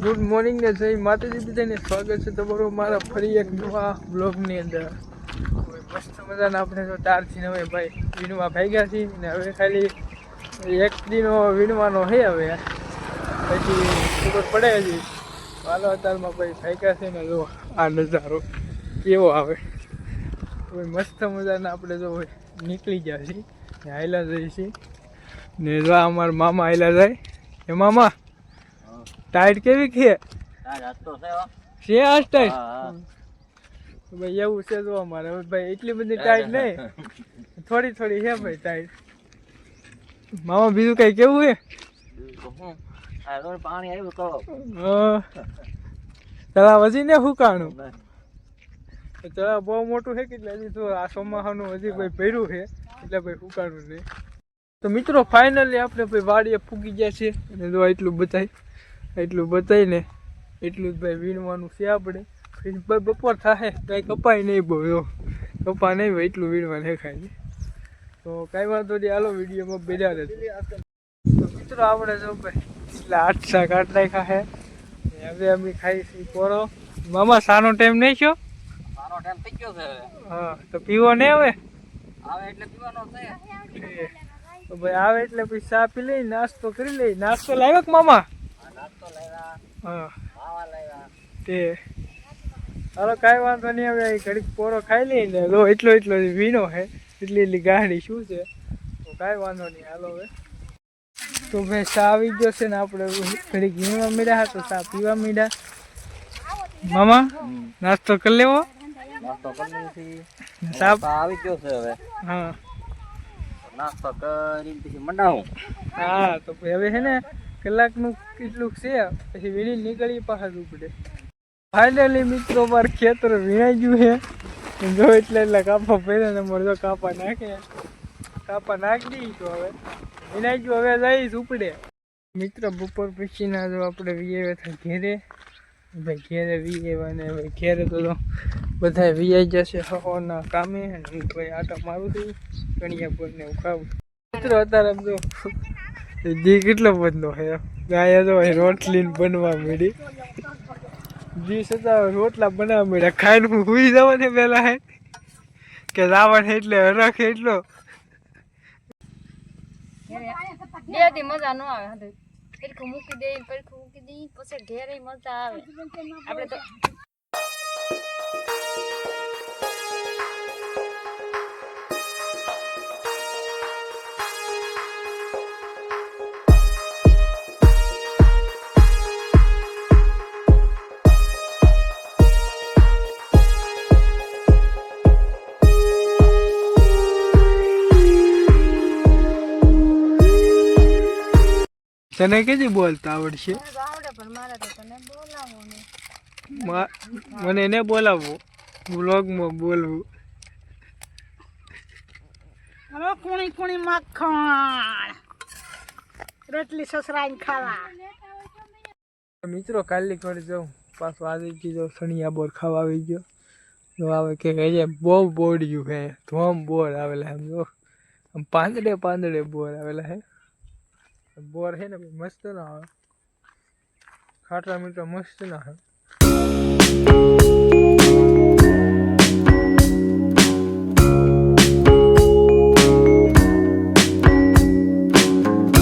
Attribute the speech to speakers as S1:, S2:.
S1: Morning ને જય માતાજી, બધાને સ્વાગત છે તમારું મારા ફરી એક નવા બ્લોગની અંદર. મસ્ત મજાના આપણે તો તારથી હવે ભાઈ વીણવા ભાગ્યા છીએ ને હવે ખાલી એક દીનો વીણવાનો છે હવે. પછી ખબર પડે હજી. હાલો, અત્યારમાં ભાઈ ભાગ્યા છે ને જો આ નજારો કેવો આવે. હવે મસ્ત મજાના આપણે જો નીકળી ગયા છીએ ને હાઈલા જઈએ છીએ. ને જો અમારા મામા હાયલા જાય. એ મામા ટાઈટ કેવી છે? છે આ ટાઈટ ભાઈ એવું છે જો અમારે. ભાઈ એટલી બધી ટાઈટ નહીં. થોડી થોડી છે ભાઈ ટાઈટ મામા બીજું કઈ કેવું છે?
S2: પાણી આવ્યું તો.
S1: તળાવ હજી ને હુકાણું તળાવ બહુ મોટું છે કે એટલે હજી તો આ ચોમાસાનું હજી ભાઈ ભર્યું છે? એટલે ભાઈ હુકાણું નહીં તો મિત્રો ફાઇનલી આપણે ભાઈ વાડીએ ફૂગી ગયા છે અને જો એટલું બતાય એટલું બતાવીને એટલું જ ભાઈ વીણવાનું છે આપણે. ભાઈ બપોર થાય કાંઈ કપાય નહીં બહુ કપા નહીં ભાઈ એટલું વીણવાનું ખાલી. તો કાંઈ વાંધો નહીં હાલો વિડીયોમાં બેજા રહે તો મિત્રો આપણે જો ભાઈ એટલે આઠ શાક આઠ નાખ્યા છે. હવે અમે ખાઈ પોરો મામા સાનો ટાઈમ નહીં થયો?
S2: સારો ટાઈમ થઈ ગયો છે
S1: હા તો પીવો નહીં હવે?
S2: આવે એટલે પીવાનો છે.
S1: તો ભાઈ આવે એટલે પછી ચા પી લઈ નાસ્તો કરી લઈ. નાસ્તો લાવ્યો કે મામા? હા. તે. હાલો કાંઈ વાંધો નહીં હવે ઘડીક પોરો ખાઈ લઈ ને લો એટલો એટલો વીણો છે એટલી એટલી ગાડી શું છે? તો કાંઈ વાંધો નહીં હાલો હવે. તો ભાઈ ચા આવી ગયો છે ને આપણે ઘડીક વીણવા મીડ્યા તો ચા પીવા મીડ્યા. મામા નાસ્તો કરી લેવો?
S2: નાસ્તો કરી લીધી
S1: ચા?
S2: આવી ગયો છે હવે.
S1: હા.
S2: નાસ્તો કરીને પછી મંડાવું.
S1: હા તો હવે છે ને કલાકનું કેટલુંક છે, પછી વીણી નીકળી પાછા ઉપડે. ફાઇનલી મિત્રો પર ખેતર વીણાઈ ગયું છે. જો એટલે એટલે કાપા પહેરે ને મળજો કાપા નાખે. કાપા નાખી દઈ તો હવે. વીણાઈ ગયું, હવે જઈશ ઉપડે. મિત્રો, બપોર પછીના જો આપણે વીએ થાય ઘેરે. ભાઈ ઘેરે વીએ ને ભાઈ ઘેરે તો બધા વીઆઈ જશે હવાના કામે. અને હું ભાઈ આટા મારું છું કણિયા પર ને ઉખાવું મિત્રો, અત્યારે જો જી, કેટલો બધો છે અહીંયા તો રોટલી બનવા મળી જી, છતાં રોટલા બનાવવા મળ્યા ખાઈને હું સુઈ જવાને પેલા હે? કે રાવણ એટલે હરખ એટલો?
S3: મજા ન આવે. પડખું મૂકી દે પડખું મૂકી દઈ પછી ઘેરે મજા આવે. આપણે તો
S1: તને કેજી બોલતા આવડશે?
S3: મને બોલાવો
S1: એને બોલાવવો વ્લોગમાં બોલવું.
S4: હલો કુણી કુણી મખણ રોટલી સસરાઈ ખાવા.
S1: મિત્રો કાલની ઘરે જાઉં પાછો આવી ગયો સણિયા બોર ખાવા આવી ગયો. તો આવે કે હજે બહુ બોડ્યું હે ધોમ બોર આવેલા એમ જો. આમ પાંદડે પાંદડે બોર આવેલા હે બોર છે ને મસ્ત ના આવે ખાટા મીઠા મસ્ત ના આવે